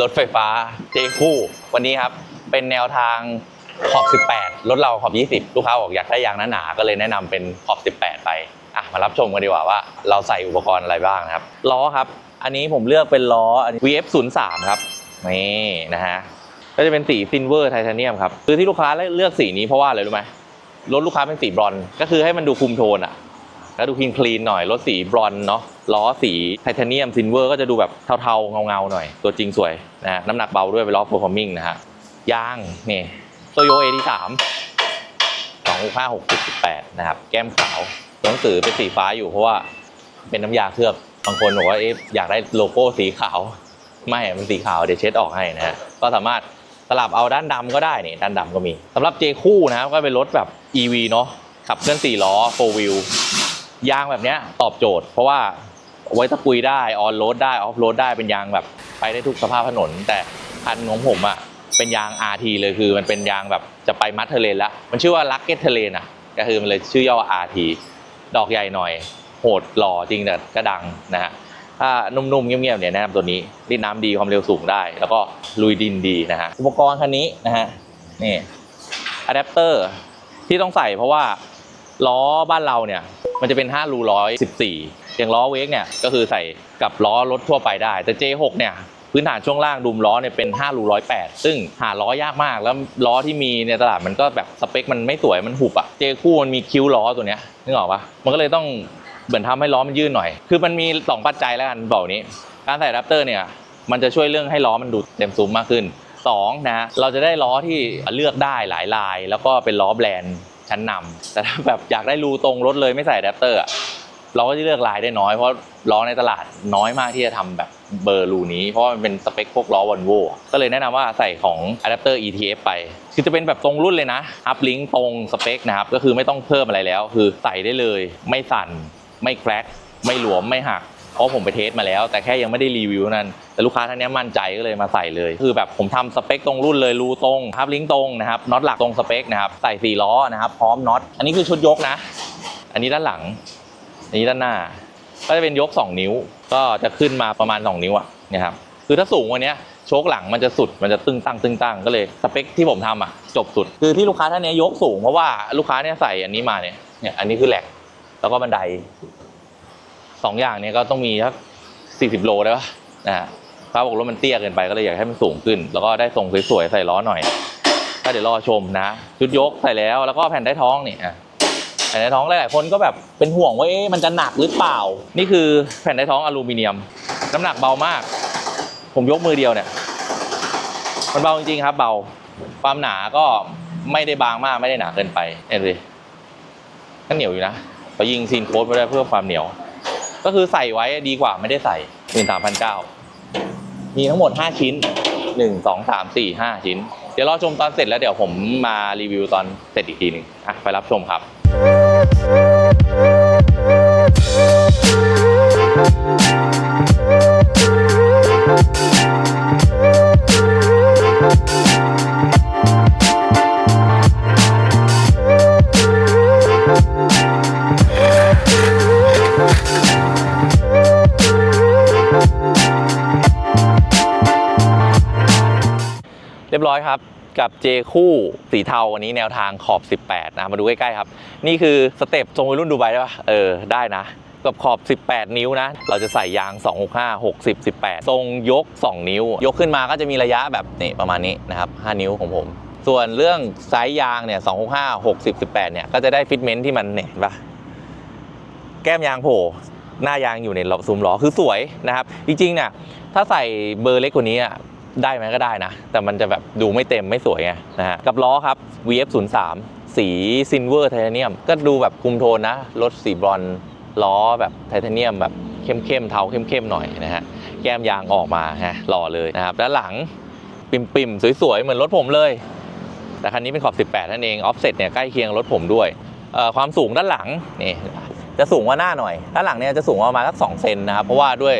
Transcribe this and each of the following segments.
รถไฟฟ้าเจคู่ วันนี้ครับเป็นแนวทางขอบ 18 รถเราขอบ 20 ลูกค้าบอกอยากได้ยางหนาๆก็เลยแนะนำเป็นขอบ 18 ไปอะมารับชมกันดีกว่าว่า เราใส่อุปกรณ์อะไรบ้างนะครับล้อครับ อันนี้ผมเลือกเป็นล้ออนน VF 0 3ครับนี่นะฮะก็จะเป็นสีซิลเวอร์ไทเทเนียมครับคือที่ลูกค้าเลือกสีนี้เพราะว่าอะไรรู้ไหมรถลูกค้าเป็นสีบรอนก็คือให้มันดูคุมโทนอะ แล้วดูคลีนคลีนหน่อยรถสีบรอนเนาะล้อสีไทเทเนียมซิลเวอร์ก็จะดูแบบเทาๆเงาๆหน่อย ตัวจริงสวยนะน้ำหนักเบาด้วยเป็นล้อ performing นะฮะยางนี่โตโยเอที่สามสองห้าหกสิบแปดนะครับ แก้มขาวหนังสือเป็นสีฟ้าอยู่เพราะว่าเป็นน้ำยาเคลือบบางคนบอกว่าเอ๊ะอยากได้โลโก้สีขาว ไม่มันสีขาวเดี๋ยวเช็ดออกให้นะฮะก็สามารถสลับเอาด้านดำก็ได้นี่ด้านดำก็มีสำหรับเจคู่นะครับก็เป็นรถแบบ EV เนาะขับเคลื่อนสี่ล้อ4 wheel ยางแบบเนี้ยตอบโจทย์ เพราะว่าไว้ตะกุยได้ออนโรดได้ออฟโรดได้เป็นยางแบบไปได้ทุกสภาพถนน แต่คันของผมอะเป็นยาง RT เลยคือมันเป็นยางแบบจะไปมัดเทเลนละมันชื่อว่าลักเก็ตเทเลนอะก็คือมันเลยชื่อย่อว่า RT ดอกใหญ่หน่อย โหดหล่อจริงแต่ก็ดังนะฮะถ้านุ่มๆเงียบๆเนี่ยแนะนำตัวนี้รีดน้ำดีความเร็วสูงได้ แล้วก็ลุยดินดีนะฮะอุปกรณ์คันนี้นะฮะนี่อะแดปเตอร์ที่ต้องใส่เพราะว่าล้อบ้านเราเนี่ย มันจะเป็น 5 รูร้อย14อย่างล้อเวกเนี่ยก็คือใส่กับล้อรถทั่วไปได้ แต่ J6 เนี่ยพื้นฐานช่วงล่างดุมล้อเนี่ยเป็น5รูร้อย8ซึ่งหาล้อยากมาก แล้วล้อที่มีในตลาดมันก็แบบสเปคมันไม่สวยมันหุบอะเจคู่มันมีคิ้วล้อตัวเนี้ยนึกออกปะมันก็เลยต้องเหมือนทำให้ล้อมันยืดหน่อย คือมันมี 2 ปัจจัยแล้วกันบอกนี้ การใส่แรปเตอร์เนี่ยมันจะช่วยเรื่องให้ล้อมันดูเต็มซุ้มมากขึ้น2นะเราจะได้ล้อที่เลือกได้หลายลาย แล้วก็เป็นล้อแบรนด์ ชั้นนำแต่ถ้าแบบอยากได้รูตรงรถเลยไม่ใส่อะแดปเตอร์อะเราก็จะเลือกลายได้น้อยเพราะล้อในตลาดน้อยมากที่จะทำแบบเบอร์รูนี้ เพราะมันเป็นสเปคพวกล้อวอลโวก็เลยแนะนำว่าใส่ของอะแดปเตอร์ ETF ไป คือจะเป็นแบบตรงรุ่นเลยนะอัพลิงตรงสเปคนะครับก็คือไม่ต้องเพิ่มอะไรแล้ว คือใส่ได้เลย ไม่สั่น ไม่แครกไม่หลวมไม่หัก เพราะผมไปเทสมาแล้ว แต่แค่ยังไม่ได้รีวิวนั้นแต่ลูกค้าท่านนี้มั่นใจก็เลยมาใส่เลย คือแบบผมทำสเปคตรงรุ่นเลยรูตรงทับลิงก์ตรงนะครับน็อตหลักตรงสเปคนะครับใส่สี่ล้อนะครับพร้อมน็อตอันนี้คือชุดยกนะ อันนี้ด้านหลัง อันนี้ด้านหน้า ก็จะเป็นยก 2 นิ้ว ก็จะขึ้นมาประมาณ 2 นิ้วอะเนี่ยครับคือถ้าสูงกว่านี้โชคหลังมันจะสุดมันจะตึงตั้งตึงตั้งก็เลยสเปคที่ผมทำอะจบสุด คือที่ลูกค้าท่านนี้ยกสูงเพราะว่าลูกค้าเนี่ยใส่อันนี้มาเนี่ยเนี่ยอันนี้คือแหลกแล้วก็บันได สองอย่างนี้ก็ต้องมีสักสี่สิบโลได้ปะนะฮะพระบอกรถมันเตี้ยเกินไปก็เลยอยากให้มันสูงขึ้น แล้วก็ได้ทรงสวยๆใส่ล้อหน่อยก็เดี๋ยวรอชมนะชุดยกใส่แล้วแล้วก็แผ่นได้ท้องนี่แผ่นไดท้องหลายๆคนก็แบบเป็นห่วงว่าเอ๊ะมันจะหนักหรือเปล่า นี่คือแผ่นไดท้องอลูมิเนียม น้ำหนักเบามาก ผมยกมือเดียวเนี่ย มันเบาจริงๆครับ เบาความหนาก็ไม่ได้บางมากไม่ได้หนาเกินไปเนี่ยดูดิก็เหนียวอยู่นะเขายิงซีนโค้ดมาได้เพื่อความเหนียว ก็คือใส่ไว้ดีกว่าไม่ได้ใส่หนึ่งสามพันเก้ามีทั้งหมด 5 ชิ้น 1 2 3 4 5 ชิ้น เดี๋ยวรอชมตอนเสร็จแล้วเดี๋ยวผมมารีวิวตอนเสร็จอีกทีหนึ่งอะไปรับชมครับ เรียบร้อยครับกับเจคู่สีเทาวันนี้แนวทางขอบ 18 นะ มาดูใกล้ๆครับ นี่คือสเต็ปทรงวัยรุ่นดูไบได้ปะเออ ได้นะ กับขอบ 18 นิ้วนะ เราจะใส่ยาง 265 60 18 ทรงยก 2 นิ้ว ยกขึ้นมาก็จะมีระยะแบบนี่ประมาณนี้นะครับ 5 นิ้วของผม ส่วนเรื่องไซส์ยางเนี่ย 265 60 18 เนี่ย ก็จะได้ฟิตเมนต์ที่มันเนี่ยเห็นปะแก้มยางโผล่หน้ายางอยู่ในซุ้มล้อคือสวยนะครับ จริงๆเนี่ยถ้าใส่เบอร์เล็กกว่านี้อะ ได้ไหมก็ได้นะ แต่มันจะแบบดูไม่เต็มไม่สวยไงนะฮะกับล้อครับ VF 0 3 สีซิลเวอร์ไทเทเนียม ก็ดูแบบคุมโทนนะ รถสีบรอนล้อแบบไทเทเนียมแบบเข้มๆเทาเข้มๆหน่อยนะฮะแก้มยางออกมาฮะหล่อเลยนะครับด้านหลังปิ่มๆ สวยๆ เหมือนรถผมเลย แต่คันนี้เป็นขอบ 18 นั่นเอง ออฟเซ็ตเนี่ยใกล้เคียงรถผมด้วย ความสูงด้านหลังนี่จะสูงกว่าหน้าหน่อย ด้านหลังเนี่ยจะสูงประมาณสัก2เซนนะครับ เพราะว่าด้วย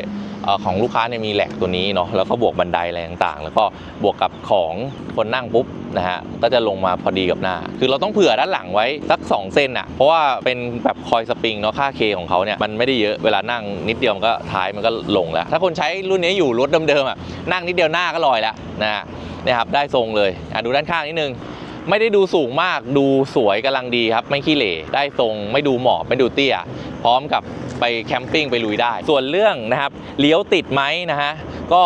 ของลูกค้าเนี่ยมีแหลกตัวนี้เนาะแล้วก็บวกบันไดอะไรต่างๆ แล้วก็บวกกับของคนนั่งปุ๊บนะฮะก็จะลงมาพอดีกับหน้า คือเราต้องเผื่อด้านหลังไว้สัก 2เซนอะเพราะว่าเป็นแบบคอยสปริงเนาะค่าเคของเขาเนี่ยมันไม่ได้เยอะเวลานั่งนิดเดียวมันก็ท้ายมันก็ลงแล้ว ถ้าคนใช้รุ่นนี้อยู่รถเดิมๆอะนั่งนิดเดียวหน้าก็ลอยแล้วนะฮะเนี่ยครับได้ทรงเลยอะดูด้านข้างนิดนึงไม่ได้ดูสูงมากดูสวยกำลังดีครับ ไม่ขี้เหร่ได้ทรงไม่ดูหมอบไม่ดูเตี้ย พร้อมกับ ไปแคมปิ้งไปลุยได้ ส่วนเรื่องนะครับเลี้ยวติดไหมนะฮะก็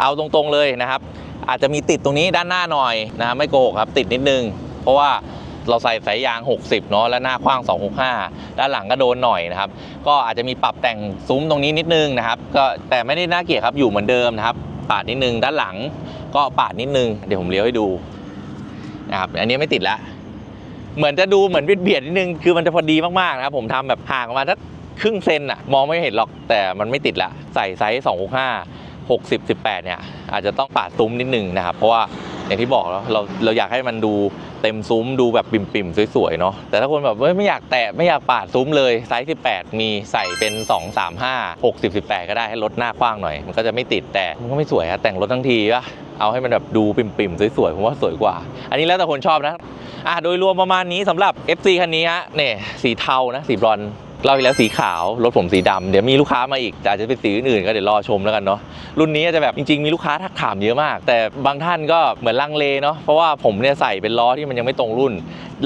เอาตรงๆเลยนะครับ อาจจะมีติดตรงนี้ด้านหน้าหน่อยนะฮะไม่โกหกครับติดนิดนึง เพราะว่าเราใส่สายยาง 60 เนาะ และหน้ากว้าง 265 ด้านหลังก็โดนหน่อยนะครับ ก็อาจจะมีปรับแต่งซุ้มตรงนี้นิดนึงนะครับ ก็แต่ไม่ได้น่าเกลียดครับ อยู่เหมือนเดิมนะครับ ปาดนิดนึง ด้านหลังก็ปาดนิดนึง เดี๋ยวผมเลี้ยวให้ดูนะครับ อันนี้ไม่ติดล้วเหมือนจะดูเหมือนเบียดๆนิดนึง คือมันจะพอดีมากๆนะครับ ผมทำแบบห่างออกมาสัก ครึ่งเซนอะมองไม่เห็นหรอกแต่มันไม่ติดละใส่ไซส์2 6 5 60 18เนี่ยอาจจะต้องปาดซุ้มนิดนึงนะครับ เพราะว่าอย่างที่บอกแล้วเราเราอยากให้มันดูเต็มซุ้มดูแบบปิ่มๆ สวยๆ เนาะแต่ถ้าคนแบบไม่อยากแตะไม่อยากปาดซุ้มเลยไซส์ 18 มีใส่เป็น 2 3 5 60 18 ก็ได้ให้ลดหน้ากว้างหน่อย มันก็จะไม่ติดแต่มันก็ไม่สวยอะแต่งรถทั้งทีวะเอาให้มันแบบดูปิ่มๆ สวยๆ ผมว่าสวยกว่า อันนี้แล้วแต่คนชอบนะอะโดยรวมประมาณนี้สำหรับ FC คันนี้ฮะเนี่ยสีเทานะสีบรอนซ์ เราอีกแล้วสีขาวรถผมสีดำเดี๋ยวมีลูกค้ามาอีกแต่อาจจะเป็นสีอื่นๆก็เดี๋ยวรอชมแล้วกันเนาะรุ่นนี้จะแบบจริงๆ มีลูกค้าทักถามเยอะมาก แต่บางท่านก็เหมือนลังเลเนาะเพราะว่าผมเนี่ยใส่เป็นล้อที่มันยังไม่ตรงรุ่น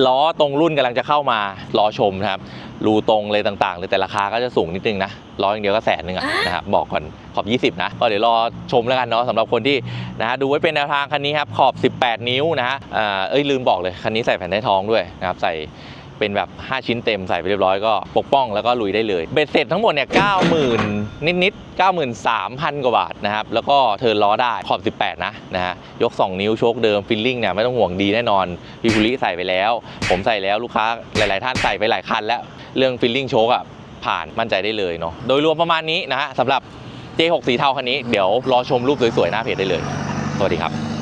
ล้อตรงรุ่นกำลังจะเข้ามารอชมนะครับรูตรงเลยต่างๆเลยแต่ราคาก็จะสูงนิดนึงนะล้ออย่างเดียวก็แสนนึงอะนะครับบอกก่อนขอบ 20 นะ ก็เดี๋ยวรอชมแล้วกันเนาะสำหรับคนที่นะฮะดูไว้เป็นแนวทางคันนี้ครับขอบ 18 นิ้วนะฮะอ่าเอ้ยลืมบอกเลยคันนี้ใส่แผ่นท้ายทองด้วยนะครับใส่ เป็นแบบ 5 ชิ้นเต็มใส่ไปเรียบร้อยก็ปกป้องแล้วก็ลุยได้เลย เบ็ดเสร็จทั้งหมดเนี่ย90,000นิดๆ93,000กว่าบาทนะครับ แล้วก็เทิร์นล้อได้ขอบ 18 นะนะฮะยก 2 นิ้วโชคเดิมฟิลลิ่งเนี่ยไม่ต้องห่วงดีแน่นอนพี่ภูริใส่ไปแล้ว ผมใส่แล้วลูกค้าหลาย ๆ ท่านใส่ไปหลายคันแล้วเรื่องฟิลลิ่งโชคอะผ่านมั่นใจได้เลยเนาะโดยรวมประมาณนี้นะฮะสำหรับ J6 สีเทาคันนี้เดี๋ยวรอชมรูปสวยๆหน้าเพจได้เลย สวัสดีครับ